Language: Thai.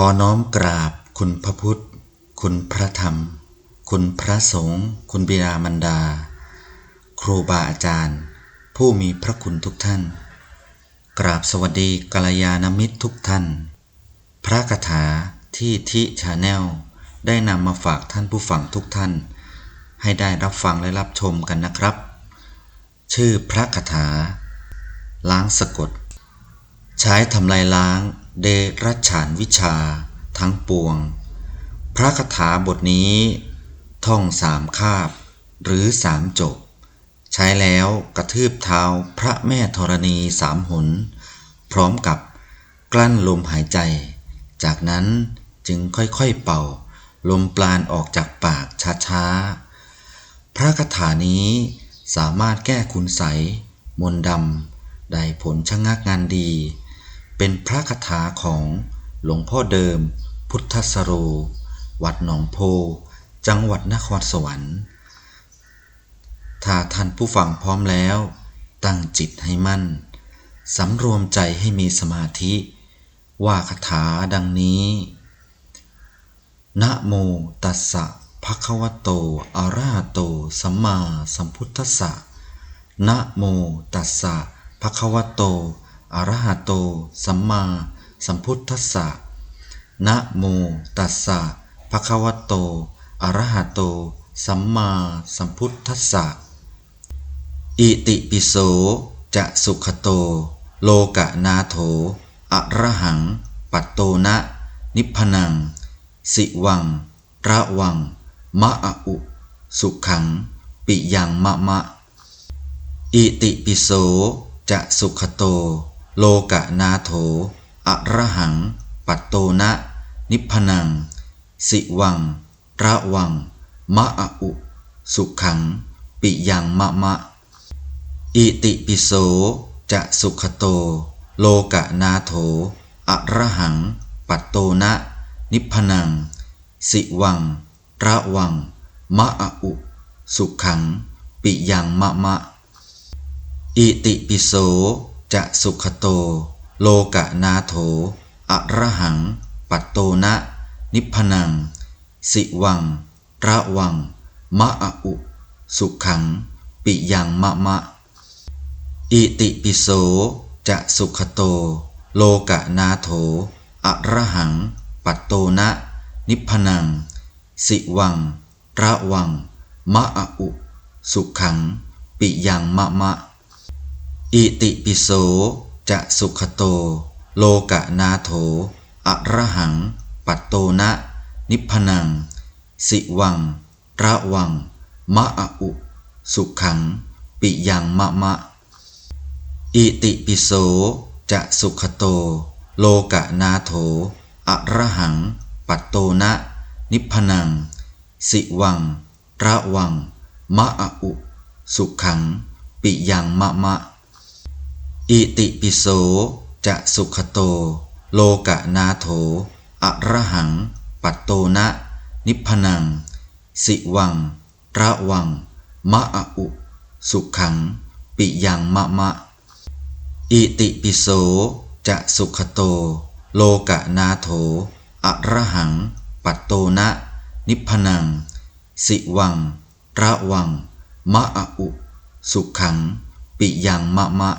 ขอน้อมกราบคุณพระพุทธ คุณพระธรรม คุณพระสงฆ์ คุณบิดามารดา ครูบาอาจารย์ ผู้มีพระคุณทุกท่าน กราบสวัสดีกัลยาณมิตรทุกท่าน พระคาถาที่ทิชาแนลได้นำมาฝากท่านผู้ฟังทุกท่าน ให้ได้รับฟังและรับชมกันนะครับ ชื่อพระคาถา ล้างสะกด ใช้ทำลายล้าง เดรัจฉานวิชา ทั้งปวง พระคาถาบทนี้ ท่องสามคาบ หรือสามจบ ใช้แล้วกระทืบเท้าพระแม่ธรณีสามหน พร้อมกับกลั้นลมหายใจ จากนั้นจึงค่อยๆเป่า ลมปราณออกจากปากช้าๆ พระคาถานี้สามารถแก้คุณใสมนดำ ได้ผลชะงักงานดี เป็นพระคาถาของหลวงพ่อเดิม พุทธสโร วัดหนองโพ จังหวัดนครสวรรค์ ถ้าท่านผู้ฟังพร้อมแล้ว ตั้งจิตให้มั่น สำรวมใจให้มีสมาธิ ว่าคาถาดังนี้นะโมตัสสะภะคะวะโต อะระหะโต สัมมาสัมพุทธัสสะนะโมตัสสะภะคะวะโต อระหะโต สัมมาสัมพุทธัสสะ นะโมตัสสะภะคะวะโต อระหะโต สัมมาสัมพุทธัสสะ อิติปิโส จะสุขโต โลกะนาโถ อระหัง ปัตโตนะ นิพพนัง สิวัง ระวัง มะอะอุสุขัง ปิยังมะมะ อิติปิโส จะสุขโต โลกะนาโถอะระหัง ปัตโตนะ นิพพนัง สิวัง ระวัง มะอะอุ สุขัง ปิยังมะมะ อิติปิโส จะสุขโต โลกะนาโถอะระหัง ปัตโตนะ นิพพนัง สิวัง ระวัง มะอะอุ สุขัง ปิยังมะมะ อิติปิโส จะสุขโต โลกะนาโถอะระหัง ปัตโตนะ นิพพนัง สิวัง ระวัง มะอะอุ สุขัง ปิยังมะมะ อิติปิโส จะสุขโต โลกะนาโถอะระหัง ปัตโตนะ นิพพนัง สิวัง ระวัง มะอะอุ สุขัง ปิยังมะมะ อิติปิโสจะสุขโต โลกะนาโถอะระหัง ปัตโตนะ นิพพนัง สิวัง ระวัง มะอะอุ สุขัง ปิยังมะมะ อิติปิโสจะสุขโต โลกะนาโถอะระหัง ปัตโตนะ นิพพนัง สิวัง ระวัง มะอะอุ สุขัง ปิยังมะมะ อิติปิโสจะสุขโต โลกะนาโถอะระหัง ปัตโตนะ นิพพนัง สิวัง ระวัง มะอะอุ สุขัง ปิยังมะมะ อิติปิโสจะสุขโต โลกะนาโถอะระหัง ปัตโตนะ นิพพนัง สิวัง ระวัง มะอะอุ สุขัง ปิยังมะมะ